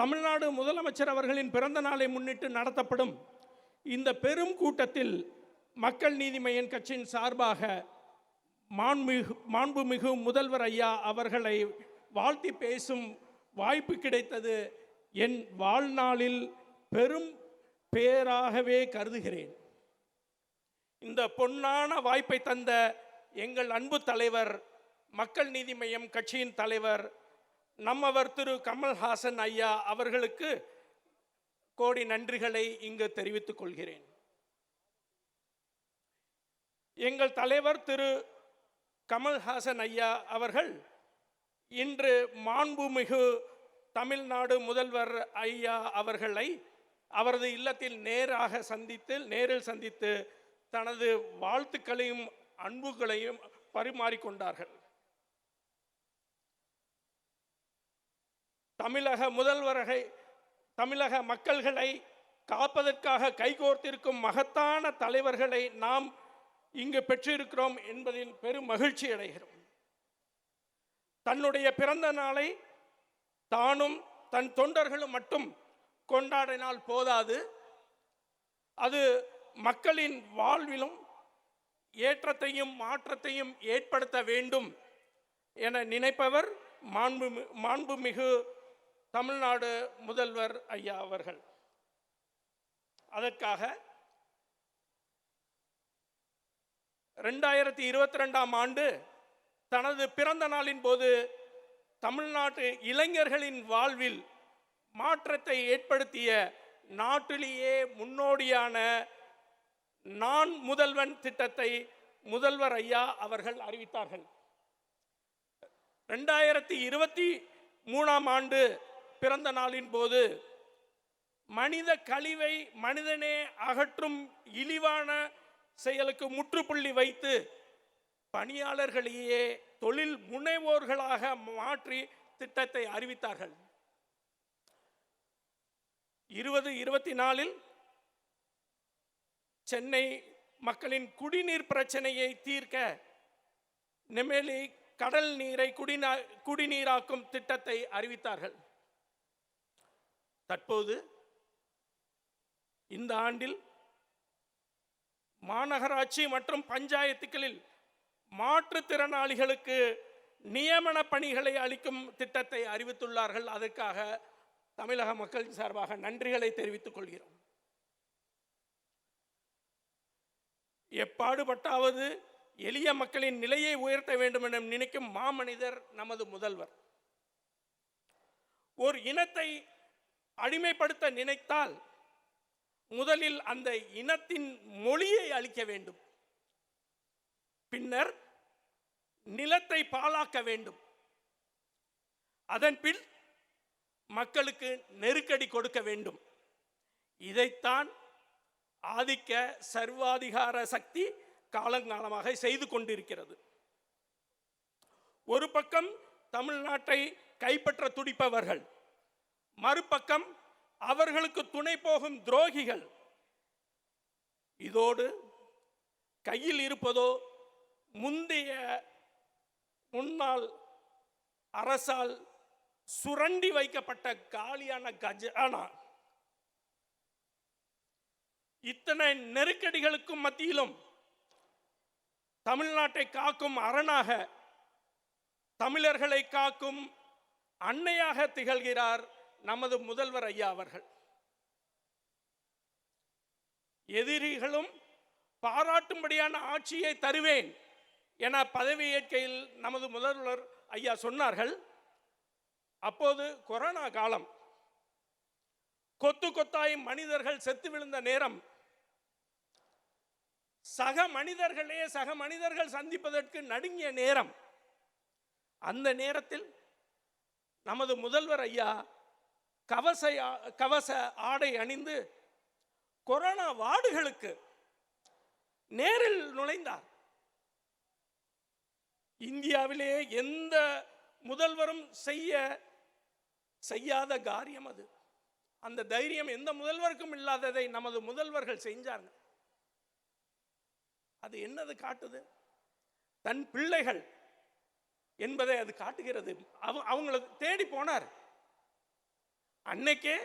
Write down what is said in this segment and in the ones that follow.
தமிழ்நாடு முதலமைச்சர் அவர்களின் பிறந்த நாளை முன்னிட்டு நடத்தப்படும் இந்த பெரும் கூட்டத்தில் மக்கள் நீதி மய்யன் கட்சியின் சார்பாக மாண்புமிகு மாண்புமிகு முதல்வர் ஐயா அவர்களை வாழ்த்தி பேசும் வாய்ப்பு கிடைத்தது என் வாழ்நாளில் பெரும் பேராகவே கருதுகிறேன். இந்த பொன்னான வாய்ப்பை தந்த எங்கள் அன்பு தலைவர் மக்கள் நீதி மையம் கட்சியின் தலைவர் நம்மவர் திரு கமல்ஹாசன் ஐயா அவர்களுக்கு கோடி நன்றிகளை இங்கு தெரிவித்துக் கொள்கிறேன். எங்கள் தலைவர் திரு கமல்ஹாசன் ஐயா அவர்கள் இன்று மாண்புமிகு தமிழ்நாடு முதல்வர் ஐயா அவர்களை அவரது இல்லத்தில் நேராக சந்தித்து நேரில் சந்தித்து தனது வாழ்த்துக்களையும் அன்புகளையும் பரிமாறிக்கொண்டார்கள். தமிழக முதல்வரை தமிழக மக்கள்களை காப்பதற்காக கைகோர்த்திருக்கும் மகத்தான தலைவர்களை நாம் இங்கு பெற்றிருக்கிறோம் என்பதில் பெரும் மகிழ்ச்சி அடைகிறோம். தன்னுடைய பிறந்த நாளை தானும் தன் தொண்டர்களும் மட்டும் கொண்டாடினால் போதாது. அது மக்களின் வாழ்விலும் ஏற்றத்தையும் மாற்றத்தையும் ஏற்படுத்த வேண்டும் என நினைப்பவர் மாண்பு மாண்புமிகு தமிழ்நாடு முதல்வர் ஐயா அவர்கள். அதற்காக ரெண்டாயிரத்தி இருபத்தி ரெண்டாம் ஆண்டு தனது பிறந்த நாளின் போது தமிழ்நாட்டு இளைஞர்களின் வாழ்வில் மாற்றத்தை ஏற்படுத்திய நாட்டிலேயே முன்னோடியான நான் முதல்வன் திட்டத்தை முதல்வர் ஐயா அவர்கள் அறிவித்தார்கள். ரெண்டாயிரத்தி இருபத்தி மூணாம் ஆண்டு பிறந்த நாளின் போது மனித கழிவை மனிதனே அகற்றும் இழிவான செயலுக்கு முற்றுப்புள்ளி வைத்து பணியாளர்களையே தொழில் முனைவோர்களாக மாற்றி திட்டத்தை அறிவித்தார்கள். இருபது இருபத்தி நாலில் சென்னை மக்களின் குடிநீர் பிரச்சனையை தீர்க்க நெமேலி கடல் நீரை குடிநீராக்கும் திட்டத்தை அறிவித்தார்கள். தற்போது இந்த ஆண்டில் மாநகராட்சி மற்றும் பஞ்சாயத்துகளில் மாற்றுத்திறனாளிகளுக்கு நியமன பணிகளை அளிக்கும் திட்டத்தை அறிவித்துள்ளார்கள். அதற்காக தமிழக மக்கள் சார்பாக நன்றிகளை தெரிவித்துக் கொள்கிறோம். எப்பாடுபட்டாவது எளிய மக்களின் நிலையை உயர்த்த வேண்டும் என நினைக்கும் மாமனிதர் நமது முதல்வர். ஒரு இனத்தை அடிமைப்படுத்த நினைத்தால் முதலில் அந்த இனத்தின் மொழியை அழிக்க வேண்டும். பின்னர் நிலத்தை பாழாக்க வேண்டும். அதன் பின் மக்களுக்கு நெருக்கடி கொடுக்க வேண்டும். இதைத்தான் ஆதிக்க சர்வாதிகார சக்தி காலங்காலமாக செய்து கொண்டிருக்கிறது. ஒரு பக்கம் தமிழ்நாட்டை கைப்பற்ற துடிப்பவர்கள் மறுபக்கம் அவர்களுக்கு துணை போகும் துரோகிகள். இதோடு கையில் இருப்பதோ முந்தைய முன்னாள் அரசால் சுரண்டி வைக்கப்பட்ட காலியான கஜானா இத்தனை நெருக்கடிகளுக்கும் மத்தியிலும் தமிழ்நாட்டை காக்கும் அரணாக தமிழர்களை காக்கும் அன்னையாக திகழ்கிறார் நமது முதல்வர் ஐயா அவர்கள். எதிரிகளும் பாராட்டும்படியான ஆட்சியை தருவேன் என பதவியேற்கையில் நமது முதல்வர் ஐயா சொன்னார்கள். அப்போது கொரோனா காலம். கொத்து கொத்தாய் மனிதர்கள் செத்து விழுந்த நேரம். சக மனிதர்களே சக மனிதர்கள் சந்திப்பதற்கு நடுங்கிய நேரம். அந்த நேரத்தில் நமது முதல்வர் ஐயா கவச கவச ஆடை அணிந்து கொரோனா வார்டுகளுக்கு நேரில் நுழைந்தார். இந்தியாவிலே எந்த முதல்வரும் செய்ய செய்யாத காரியம் அது. அந்த தைரியம் எந்த முதல்வருக்கும் இல்லாததை நமது முதல்வர்கள் செஞ்சாங்க. அது என்னது காட்டுது? தன் பிள்ளைகள் என்பதை அது காட்டுகிறது. அவ அவங்கள தேடி போனார். அன்னைக்கே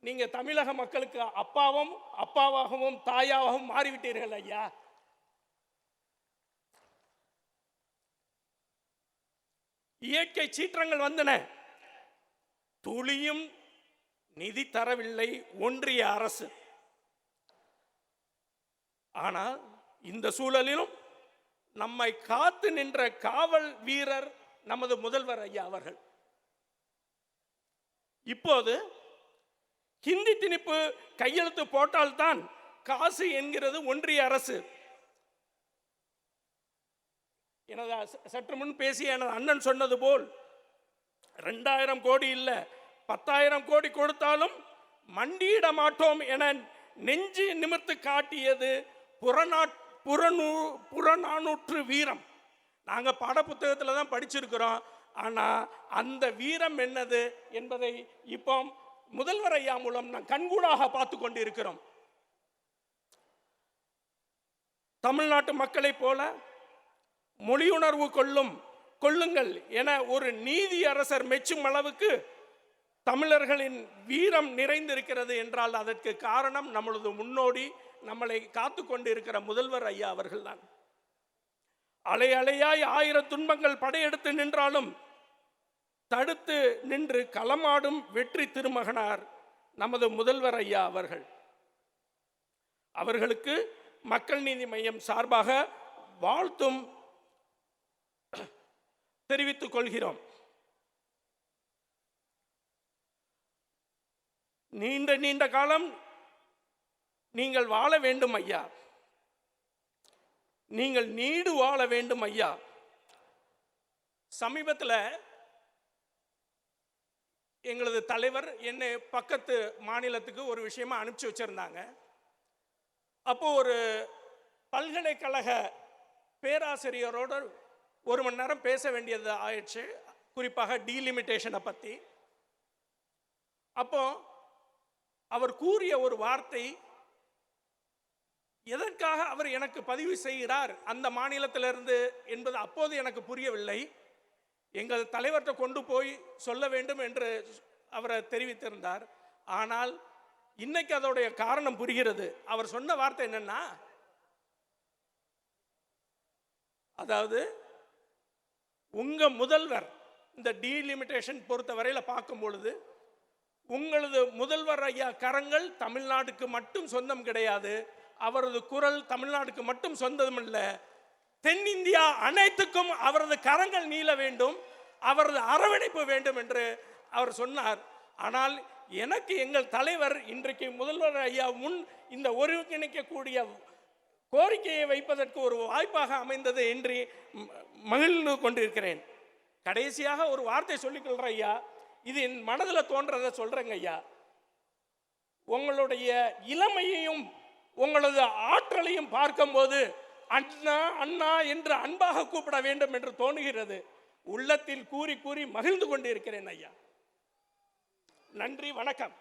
நீங்க தமிழக மக்களுக்கு அப்பாவும் அப்பாவாகவும் தாயாகவும் மாறிவிட்டீர்கள் ஐயா. இயற்கை சீற்றங்கள் வந்தன. துளியும் நிதி தரவில்லை ஒன்றிய அரசு. ஆனால் இந்த சூழலிலும் நம்மை காத்து நின்ற காவல் வீரர் நமது முதல்வர் ஐயா அவர்கள். இப்போது ஹிந்தி திணிப்பு கையெழுத்து போட்டால்தான் காசு என்கிறது ஒன்றிய அரசு. எனது ச- சற்று முன் பேசிய எனது அண்ணன் சொன்னது போல் ரெண்டாயிரம் கோடி இல்லை பத்தாயிரம் கோடி கொடுத்தாலும் மண்டியிட மாட்டோம் என நெஞ்சு நிமிர்த்து காட்டியது புறநாட் புறநூ புறநானூற்று வீரம். நாங்கள் பாடப்புத்தகத்தில் தான் படிச்சிருக்கிறோம். ஆனா அந்த வீரம் என்னது என்பதை இப்போ முதல்வர் ஐயா மூலம் நான் கண்கூடாக பார்த்து கொண்டிருக்கிறோம். தமிழ்நாட்டு மக்களைப் போல மொழியுணர்வு கொள்ளும் கொள்ளுங்கள் என ஒரு நீதி அரசர் மெச்சும் அளவுக்கு தமிழர்களின் வீரம் நிறைந்திருக்கிறது என்றால் அதற்கு காரணம் நம்மளது முன்னோடி நம்மளை காத்து கொண்டிருக்கிற முதல்வர் ஐயா அவர்கள்தான். அலை அலையாய் ஆயிரம் துன்பங்கள் படையெடுத்து நின்றாலும் தடுத்து நின்று களமாடும் வெற்றி திருமகனார் நமது முதல்வர் ஐயா அவர்கள். அவர்களுக்கு மக்கள் நீதி மையம் சார்பாக வாழ்த்தும் தெரிவித்துக் கொள்கிறோம். நீண்ட நீண்ட காலம் நீங்கள் வாழ வேண்டும் ஐயா. நீங்கள் நீடு வாழ வேண்டும் ஐயா. சமீபத்தில் எங்களது தலைவர் என்னை பக்கத்து மாநிலத்துக்கு ஒரு விஷயமா அனுப்பிச்சு வச்சுருந்தாங்க. அப்போது ஒரு பல்கலைக்கழக பேராசிரியரோட ஒரு மணி நேரம் பேச வேண்டியது ஆயிடுச்சு. குறிப்பாக டீலிமிட்டேஷனை பற்றி அப்போ அவர் கூறிய ஒரு வார்த்தை எதற்காக அவர் எனக்கு பதிவு செய்கிறார் அந்த மாநிலத்திலிருந்து என்பது அப்போது எனக்கு புரியவில்லை. எங்கள் தலைவர்கிட்ட கொண்டு போய் சொல்ல வேண்டும் என்று அவரை தெரிவித்திருந்தார். ஆனால் இன்னைக்கு அதோடைய காரணம் புரிகிறது. அவர் சொன்ன வார்த்தை என்னன்னா அதாவது உங்க முதல்வர் இந்த டீலிமிட்டேஷன் பொறுத்தவரையில் பார்க்கும் பொழுது உங்களது முதல்வர் ஐயா கரங்கள் தமிழ்நாட்டுக்கு மட்டும் சொந்தம் கிடையாது. அவரது குரல் தமிழ்நாட்டுக்கு மட்டும் சொந்ததுமில்ல. தென்னிந்தியா அனைத்துக்கும் அவரது கரங்கள் நீள வேண்டும் அவரது அரவணைப்பு வேண்டும் என்று அவர் சொன்னார். ஆனால் எனக்கு எங்கள் தலைவர் இன்றைக்கு முதல்வர் ஐயா முன் இந்த ஒருங்கிணைக்கக்கூடிய கோரிக்கையை வைப்பதற்கு ஒரு வாய்ப்பாக அமைந்தது என்று மகிழ்ந்து கொண்டிருக்கிறேன். கடைசியாக ஒரு வார்த்தை சொல்லிக்கொள்கிற ஐயா இது என் மனதில் தோன்றதை சொல்கிறேங்க ஐயா. உங்களுடைய இளமையையும் உங்களது ஆற்றலையும் பார்க்கும்போது அண்ணா அண்ணா என்று அன்பாக கூப்பிட வேண்டும் என்று தோணுகிறது. உள்ளத்தில் கூறி கூறி மகிழ்ந்து கொண்டிருக்கிறேன் ஐயா. நன்றி வணக்கம்.